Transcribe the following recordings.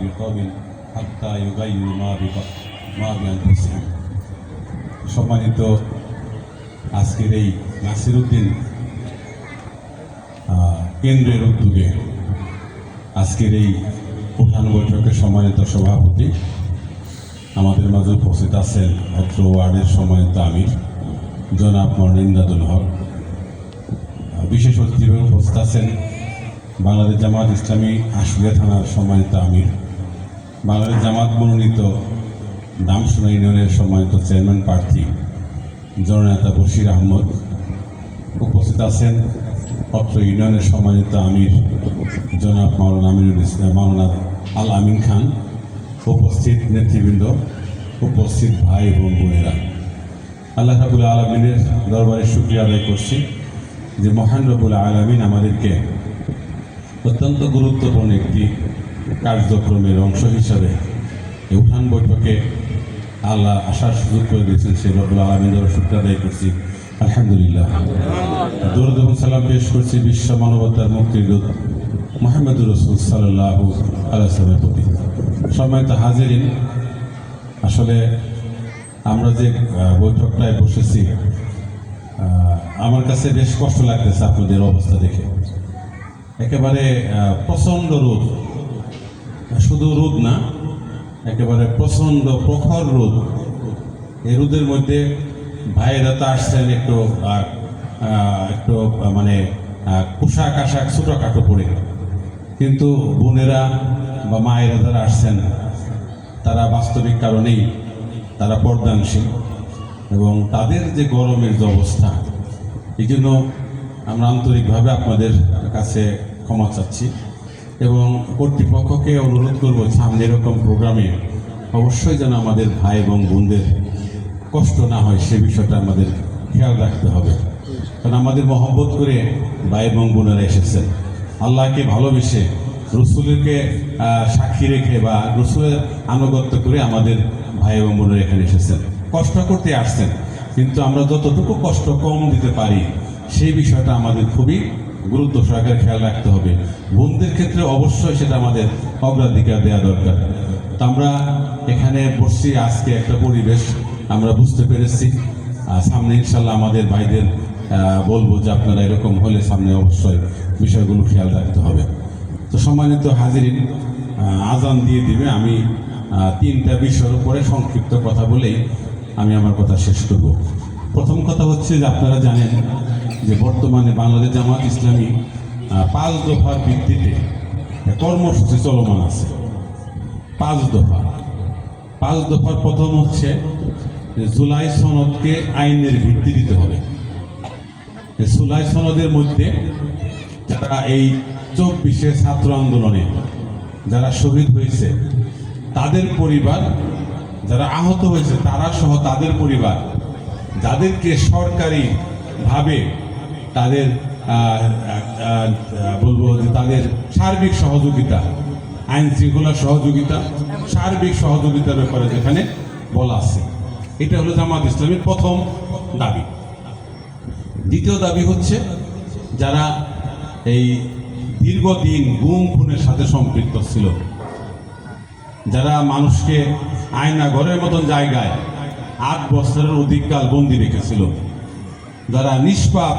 বিকবিন হাত্তা ইউগাই মা বিপদ, মা বিআনফুসিহিম সম্মানিত আজকের এই নাসির উদ্দিন কেন্দ্রের উদ্যোগে আজকের এই প্রধান বৈঠকের সম্মানিত সভাপতি আমাদের মাঝে উপস্থিত আছেন অত্র ওয়ার্ডের সম্মানিত আমির, জনাব মর্নিন্দাদুল হক। বিশেষ অতিথি উপস্থিত আছেন বাংলাদেশ জামাত ইসলামী আশুলিয়া থানার সম্মানিত আমির। বাংলাদেশ জামাত মনোনীত দামসোনা ইউনিয়নের সম্মানিত চেয়ারম্যান প্রার্থী জননেতা বশির আহমদ উপস্থিত আছেন অত্র ইউনিয়নের সম্মানিত আমির জনাব মাওলানা আমিনুল ইসলাম, মাওলানা আল আমিন খান, উপস্থিত নেতৃবৃন্দ, উপস্থিত ভাই এবং বোনেরা। আল্লাহ রাবুল আলমিনের দরবারে শুক্রিয়া আদায় করছি যে মহান রবুল আলমিন আমাদেরকে অত্যন্ত গুরুত্বপূর্ণ একটি কার্যক্রমের অংশ হিসাবে উঠান বৈঠকে আল্লাহ আসার সুযোগ করে দিয়েছেন, সেই রবুল আলমিন দ্বারা শুক্রিয়া আদায় করছি। আলহামদুলিল্লাহ। দরুদ সালাম পেশ করছি বিশ্ব মানবতার মুক্তির দূত মোহাম্মদুর রসুল সাল্লাহ আলাইসলামের প্রতি। সম্মানিত হাজিরিন, আসলে আমরা যে বৈঠকটায় বসেছি আমার কাছে বেশ কষ্ট লাগতেছে আপনাদের অবস্থা দেখে। একেবারে প্রচণ্ড রোদ। শুধু রোদ না, একেবারে প্রচণ্ড প্রখর রোদ। এই রোদের মধ্যে ভাইয়েরা তো আসছেন একটু একটু মানে পোশাক আশাক ছোটোখাটো পরে। কিন্তু বোনেরা বা মায়েরা যারা আসছেন, তারা বাস্তবিক কারণেই তারা পর্দানশীল এবং তাদের যে গরমের যে অবস্থা, এই জন্য আমরা আন্তরিকভাবে আপনাদের কাছে ক্ষমা চাচ্ছি। এবং কর্তৃপক্ষকে অনুরোধ করব সামনে এরকম প্রোগ্রামে অবশ্যই যেন আমাদের ভাই এবং বোনদের কষ্ট না হয়, সে বিষয়টা আমাদের খেয়াল রাখতে হবে। কারণ আমাদের মহব্বত করে ভাই এবং বোনেরা এসেছেন। আল্লাহকে ভালোবেসে, রসুলকে সাক্ষী রেখে বা রসুলের আনুগত্য করে আমাদের ভাই এবং বোনেরা এখানে এসেছেন। কষ্ট করতে আসছেন, কিন্তু আমরা যতটুকু কষ্ট কম দিতে পারি, সেই বিষয়টা আমাদের খুবই গুরুত্ব সহকারে খেয়াল রাখতে হবে। বোনদের ক্ষেত্রে অবশ্যই সেটা আমাদের অগ্রাধিকার দেওয়া দরকার। তো আমরা এখানে বসছি, আজকে একটা পরিবেশ আমরা বুঝতে পেরেছি। সামনে ইনশাল্লাহ আমাদের ভাইদের বলব যে আপনারা এরকম হলে সামনে অবশ্যই বিষয়গুলো খেয়াল রাখতে হবে। তো সম্মানিত হাজিরিন আজান দিয়ে দিবে। আমি তিনটা বিষয়ের উপরে সংক্ষিপ্ত কথা বলেই আমি আমার কথা শেষ করব। প্রথম কথা হচ্ছে যে আপনারা জানেন যে বর্তমানে বাংলাদেশ জামাত ইসলামী পাঁচ দফার ভিত্তিতে কর্মসূচি চলমান আছে। পাঁচ দফা। পাঁচ দফার প্রথম হচ্ছে জুলাই সনদকে আইনের ভিত্তি দিতে হবে। জুলাই সনদের মধ্যে যারা এই চব্বিশে ছাত্র আন্দোলনে যারা শহীদ হয়েছে, তাদের পরিবার, যারা আহত হয়েছে, তারা সহ তাদের পরিবার, যাদেরকে সরকারিভাবে তাদের বলব যে তাদের সার্বিক সহযোগিতা, আইন শৃঙ্খলা সহযোগিতা, সার্বিক সহযোগিতার ব্যাপারে যেখানে বলা আছে। এটা হলো জামাত ইসলামের প্রথম দাবি। দ্বিতীয় দাবি হচ্ছে যারা এই দীর্ঘদিন গুম খুনের সাথে সম্পৃক্ত ছিল, যারা মানুষকে আয়না ঘরের মতন জায়গায় আট বছরের অধিককাল বন্দি রেখেছিল, যারা নিষ্পাপ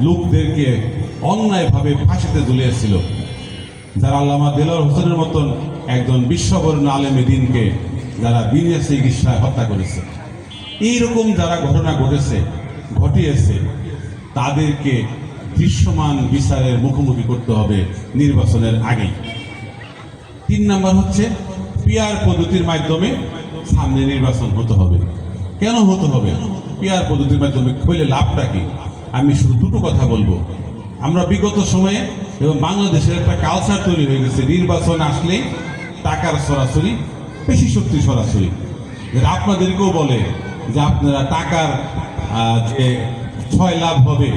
লোকদেরকে অন্যায়ভাবে ফাঁসিতে ঝুলিয়েছিল। যারা আল্লামা দেলোয়ার হোসেনের মতন একজন বিশ্ববরণ আলেমে দিনকে যারা বিনা চিকিৎসায় হত্যা করেছে। এইরকম যারা ঘটনা ঘটেছে, ঘটিয়েছে, তাদেরকে দৃশ্যমান বিচারের মুখোমুখি করতে হবে নির্বাচনের আগেই। তিন নাম্বার হচ্ছে পিয়ার পদ্ধতির মাধ্যমে সামনে নির্বাচন হতে হবে। কেন হতে হবে? পিয়ার পদ্ধতির মাধ্যমে খুলে লাভটা কি? আমি শুধু দুটো কথা বলব। আমরা বিগত সময়ে এবং বাংলাদেশের একটা কালচার তৈরি হয়ে গেছে। নির্বাচন আসলেই টাকার সরাসরি বেশি শক্তি সরাসরি। আপনাদেরকেও বলে যে আপনারা টাকার যে ছয় লাভ হবে,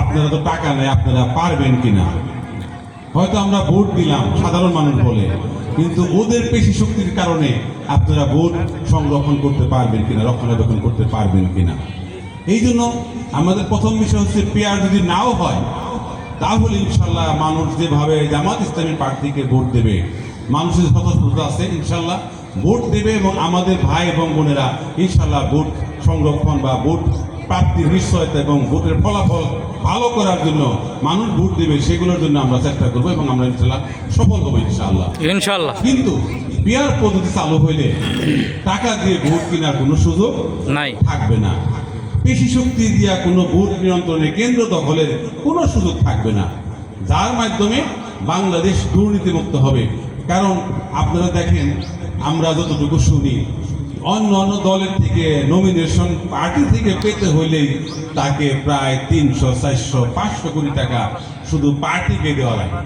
আপনারা তো টাকা নেই, আপনারা পারবেন কিনা? হয়তো আমরা ভোট দিলাম, সাধারণ মানুষ বলে। কিন্তু ওদের পেশি শক্তির কারণে আপনারা ভোট সংরক্ষণ করতে পারবেন কিনা, রক্ষণাবেক্ষণ করতে পারবেন কিনা? এই জন্য আমাদের প্রথম বিষয় হচ্ছে পেয়ার যদি নাও হয় তাহলে ইনশাল্লাহ মানুষ যেভাবে জামাত ইসলামী প্রার্থীকে ভোট দেবে মানুষের স্বতঃস্ফূর্ত আছে ইনশাল্লাহ ভোট দেবে এবং আমাদের ভাই এবং বোনেরা ইনশাল্লাহ ভোট সংরক্ষণ বা ভোট প্রাপ্তির নিশ্চয়তা এবং ভোটের ফলাফল ভালো করার জন্য মানুষ ভোট দেবে সেগুলোর জন্য আমরা চেষ্টা করব এবং আমরা ইনশাল্লাহ সফল হব ইনশাআল্লাহ ইনশাল্লাহ। কিন্তু পিয়ার পদ্ধতি চালু হইলে টাকা দিয়ে ভোট কেনার কোনো সুযোগ নাই। থাকবে না। পেশি শক্তি দিয়া কোনো ভোট নিয়ন্ত্রণে কেন্দ্র দখলের কোনো সুযোগ থাকবে না। যার মাধ্যমে বাংলাদেশ দুর্নীতিমুক্ত হবে। কারণ আপনারা দেখেন, আমরা যতটুকু শুনি, অন্য অন্য দলের থেকে নমিনেশন পার্টি থেকে পেতে হইলেই তাকে প্রায় তিনশো, চারশো, পাঁচশো কোটি টাকা শুধু পার্টিকে দেওয়া লাগে।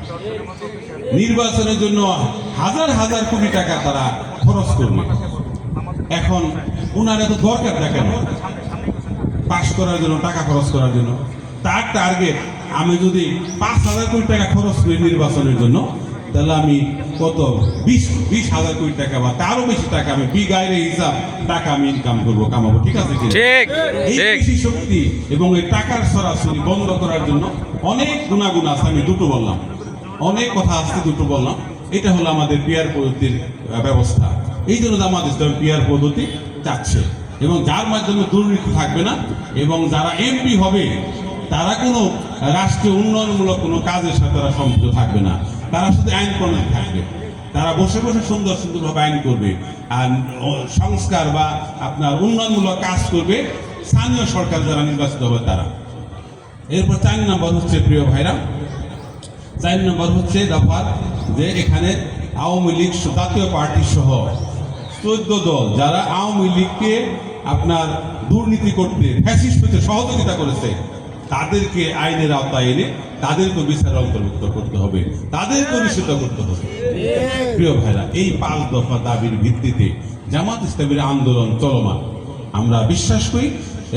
নির্বাচনের জন্য হাজার হাজার কোটি টাকা তারা খরচ করবে। এখন ওনার এত দরকার দেখেন। পাস করার জন্য টাকা খরচ করার জন্য। তার টার্গেট আমি যদি পাঁচ হাজার কোটি টাকা খরচ করি নির্বাচনের জন্য তাহলে আমি কত? বিশ বিশ হাজার কোটি টাকা বা তারও বেশি টাকা আমি বিগায়ের হিসাব টাকা আমি ইনকাম করব কামাবো ঠিক আছে ঠিক এই কৃষি শক্তি এবং এই টাকার সরাসরি বন্ধ করার জন্য অনেক গুণাগুণ আছে আমি দুটো বললাম। অনেক কথা আসতে দুটো বললাম। এটা হলো আমাদের পিয়ার পদ্ধতির ব্যবস্থা। এই জন্য আমাদের পিয়ার পদ্ধতি চাচ্ছে। এবং যার মাধ্যমে দুর্নীতি থাকবে না, এবং যারা এমপি হবে, তারা কোনো রাষ্ট্রীয় উন্নয়নমূলক কোনো কাজের সাথে তারা সম্পৃক্ত থাকবে না। তারা শুধু আইন প্রণয়ন থাকবে। তারা বসে বসে সুন্দর সুন্দরভাবে আইন করবে, আর সংস্কার বা আপনার উন্নয়নমূলক কাজ করবে স্থানীয় সরকার যারা নির্বাচিত হবে তারা। এরপর চার নম্বর হচ্ছে প্রিয় ভাইরা, চার নম্বর হচ্ছে দফার যে এখানে আওয়ামী লীগ জাতীয় পার্টি সহ চোদ্দ দল, যারা আওয়ামী লীগকে আপনার দুর্নীতি করতে ফ্যাসিস্ট হতে সহযোগিতা করেছে, তাদেরকে আইনের আওতায় এনে তাদেরকে বিচার অন্তর্ভুক্ত করতে হবে তাদেরকে নিষিদ্ধ করতে হবে। প্রিয় ভাইরা, এই পাঁচ দফা দাবির ভিত্তিতে জামাত ইসলামের আন্দোলন চলমান। আমরা বিশ্বাস করি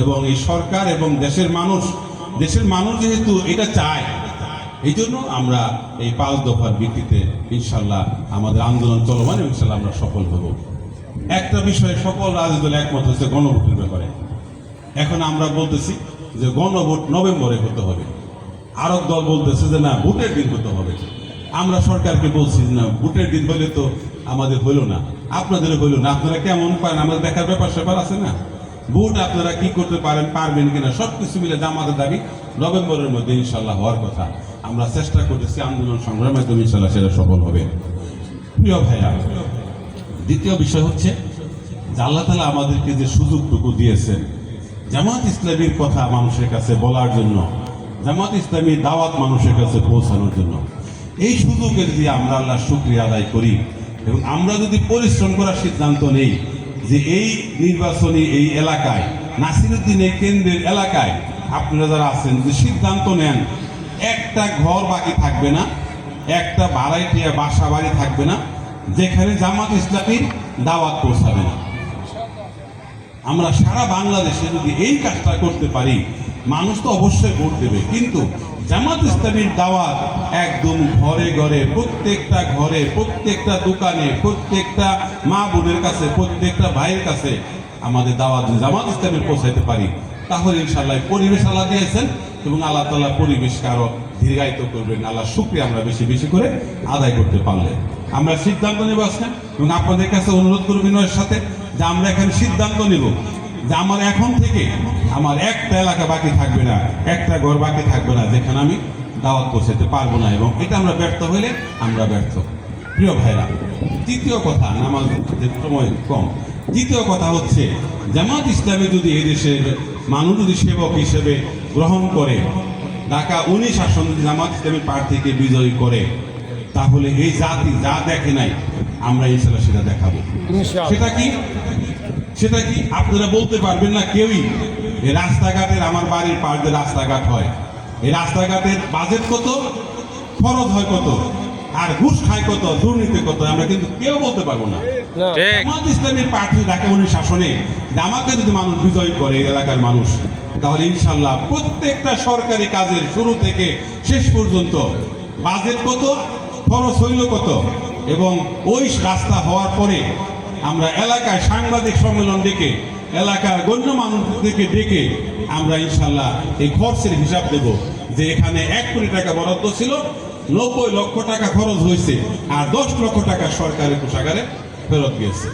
এবং এই সরকার এবং দেশের মানুষ দেশের মানুষ যেহেতু এটা চায়, এই জন্য আমরা এই পাঁচ দফার ভিত্তিতে ইনশাল্লাহ আমাদের আন্দোলন চলমান ইনশাল্লাহ আমরা সফল হব। একটা বিষয়ে সকল রাজনৈতিক দল একমত হচ্ছে গণভোটের ব্যাপারে। এখন আমরা বলতেছি যে গণভোট নভেম্বরে হতে হবে। আরব দল বলতেছে যে না, ভোটের দিন হতে হবে। আমরা সরকারকে বলছি না, ভোটের দিন হলে তো আমাদের হইল না। আপনাদের হইল না, আপনারা কেমন পারেন? আমাদের দেখার ব্যাপার স্যাপার আছে না? ভোট আপনারা কি করতে পারেন, পারবেন কিনা সব কিছু মিলে আমাদের দাবি নভেম্বরের মধ্যে ইনশাল্লাহ হওয়ার কথা। আমরা চেষ্টা করতেছি আন্দোলন সংগ্রামের মাধ্যমে ইনশাল্লাহ সেটা সফল হবে। প্রিয় ভাইয়া দ্বিতীয় বিষয় হচ্ছে যে আল্লাহ তালা আমাদেরকে যে সুযোগটুকু দিয়েছেন, জামাত ইসলামীর কথা মানুষের কাছে বলার জন্য, জামাত ইসলামীর দাওয়াত মানুষের কাছে পৌঁছানোর জন্য, এই সুযোগে যদি আমরা আল্লাহ শুক্রিয়া আদায় করি। এবং আমরা যদি পরিশ্রম করার সিদ্ধান্ত নেই যে এই নির্বাচনী এই এলাকায়, নাসিরুদ্দিন এই কেন্দ্রের এলাকায় আপনারা যারা আছেন যে সিদ্ধান্ত নেন, একটা ঘর বাকি থাকবে না, একটা বাড়াইটিয়া বাসা বাড়ি থাকবে না যেখানে জামাত ইসলামীর দাওয়াত পৌঁছাবে না। আমরা সারা বাংলাদেশে যদি এই কাজটা করতে পারি, মানুষ তো অবশ্যই ভোট দেবে। কিন্তু জামাত ইসলামীর দাওয়াত একদম ঘরে ঘরে, প্রত্যেকটা ঘরে, প্রত্যেকটা দোকানে, প্রত্যেকটা মা বোনের কাছে, প্রত্যেকটা ভাইয়ের কাছে আমাদের দাওয়াত জামাত ইসলামের পৌঁছাইতে পারি, তাহলে ইনশাল্লাহ পরিবেশ আল্লাহ দিয়েছেন এবং আল্লাহ তালা পরিবেশকে আরও দীর্ঘায়িত করবেন। আল্লাহ শুক্রিয়া আমরা বেশি বেশি করে আদায় করতে পারলে। আমরা সিদ্ধান্ত নেব আজকে এবং আপনাদের কাছে অনুরোধ করব বিনয়ের সাথে যে আমরা এখানে সিদ্ধান্ত নেব যে আমার এখন থেকে আমার একটা এলাকা বাকি থাকবে না, একটা ঘর বাকি থাকবে না, যেখানে আমি দাওয়াত পৌঁছাতে পারব না এবং এটা আমরা ব্যর্থ হইলে আমরা ব্যর্থ। প্রিয় ভাইরা, তৃতীয় কথা, নামাজ সময় কম। তৃতীয় কথা হচ্ছে, জামাত ইসলামে যদি এদেশের মানুষ, যদি সেবক হিসেবে গ্রহণ করে ঢাকা উনিশ আসন জামাত ইসলামের প্রার্থীকে বিজয়ী করে তাহলে এই জাতি যা দেখে নাই আমরা ইনশাল্লাহ সেটা দেখাবো। সেটা কি? সেটা কি? আপনারা বলতে পারবেন না কেউই এই রাস্তাঘাটের আমার বাড়ির পাশ দিয়ে রাস্তাঘাট হয় এই রাস্তাঘাটের বাজেট কত? খরচ হয় কত? আর ঘুষ খায় কত? দুর্নীতি কত? আমরা কিন্তু কেউ বলতে পারব না। ঠিক। জামাত ইসলামের প্রার্থী ঢাকা উনি শাসনে আমাকে যদি মানুষ বিজয় করে এলাকার মানুষ তাহলে ইনশাল্লাহ প্রত্যেকটা সরকারি কাজের শুরু থেকে শেষ পর্যন্ত বাজেট কত, খরচ হইল কত এবং ওই রাস্তা হওয়ার পরে আমরা এলাকায় সাংবাদিক সম্মেলন ডেকে, এলাকার গণ্য মানুষদেরকে ডেকে আমরা ইনশাল্লাহ এই খরচের হিসাব দেব যে এখানে এক কোটি টাকা বরাদ্দ ছিল, নব্বই লক্ষ টাকা খরচ হয়েছে আর দশ লক্ষ টাকা সরকারের কোষাগারে ফেরত গিয়েছে।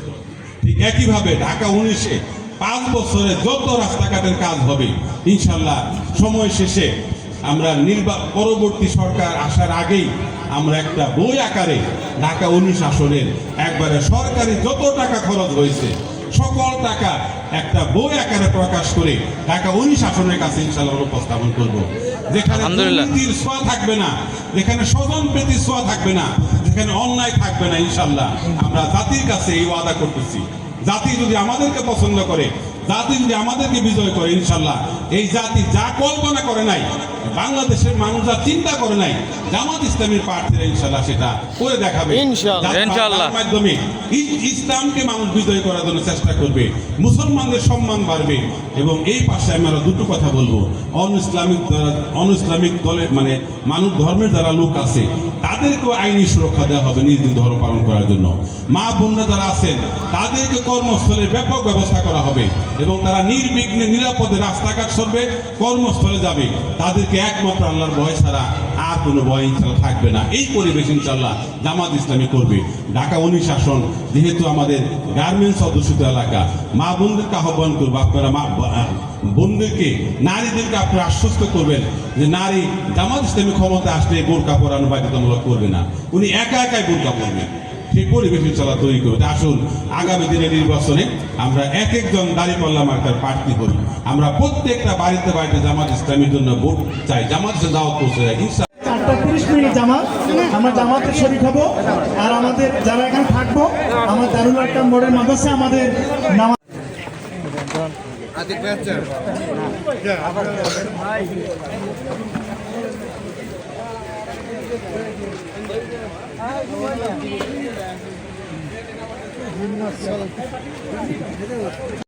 ঠিক একইভাবে ঢাকা উনিশে পাঁচ বছরে যত রাস্তাঘাটের কাজ হবে, ইনশাল্লাহ সময় শেষে আমরা নির্বা, পরবর্তী সরকার আসার আগেই আমরা একটা বই আকারে ঢাকা উনিশ আসনের একবারে সরকারি যত টাকা খরচ হয়েছে সকল টাকা একটা বই আকারে প্রকাশ করে ঢাকা ওই শাসনের কাছে ইনশাল্লাহ উপস্থাপন করব। যেখানে। দুর্নীতির ছোঁয়া থাকবে না যেখানে স্বজন প্রীতির ছোঁয়া থাকবে না যেখানে অন্যায় থাকবে না ইনশাল্লাহ আমরা জাতির কাছে এই ওয়াদা করতেছি। জাতি যদি আমাদেরকে পছন্দ করে জাতি যদি আমাদেরকে বিজয় করে ইনশাল্লাহ এই জাতি যা কল্পনা করে নাই বাংলাদেশের মানুষ যা চিন্তা করে নাই জামাত ইসলামের প্রার্থীরা ইনশাল্লাহ সেটা করে দেখাবে। মাধ্যমে ইসলামকে মানুষ বিজয় করার জন্য চেষ্টা করবে মুসলমানদের সম্মান বাড়বে এবং এই পাশে আমি আরও দুটো কথা বলব। অন ইসলামিক অন ইসলামিক দলের মানে মানুষ ধর্মের যারা লোক আছে তাদেরকেও আইনি সুরক্ষা দেওয়া হবে নিজ নিজ ধর্ম পালন করার জন্য। মা বোনরা যারা আছেন, তাদেরকে কর্মস্থলে ব্যাপক ব্যবস্থা করা হবে এবং তারা নির্বিঘ্নে নিরাপদে রাস্তাঘাট চলবে, কর্মস্থলে যাবে। তাদেরকে একমাত্র আল্লাহর ভয় ছাড়া আর কোনো ভয় ইনশাল্লাহ থাকবে না। এই পরিবেশ ইনশাল্লাহ জামাত ইসলামী করবে। ঢাকা অনুশাসন যেহেতু আমাদের গার্মেন্টস অধ্যুষিত এলাকা, মা বোনদেরকে আহ্বান করব, আপনারা মা বোনদেরকে, নারীদেরকে আপনারা আশ্বস্ত করবেন যে নারী জামাত ইসলামী ক্ষমতা আসলে বোরকা পরানো বাধ্যতামূলক করবে না। উনি একা একাই বোরকা পরবেন। সেই পরিবেশ ইনশাল্লাহ তৈরি করবে। আসুন, আগামী দিনের নির্বাচনে আমরা এক একজন দাঁড়িয়ে পাল্লা মার্কার প্রার্থী করি আমরা প্রত্যেকটা বাড়িতে বাড়িতে জামাত ইসলামের জন্য ভোট চাই। জামাত ইসলাম দাওয়াত চারটা তিরিশ মিনিট জামাত আমরা জামাতে শরীর হব আর আমাদের যারা এখানে থাকব, আমার দারুল একটা মোড়ের মাদ্রাসা আমাদের নামাজ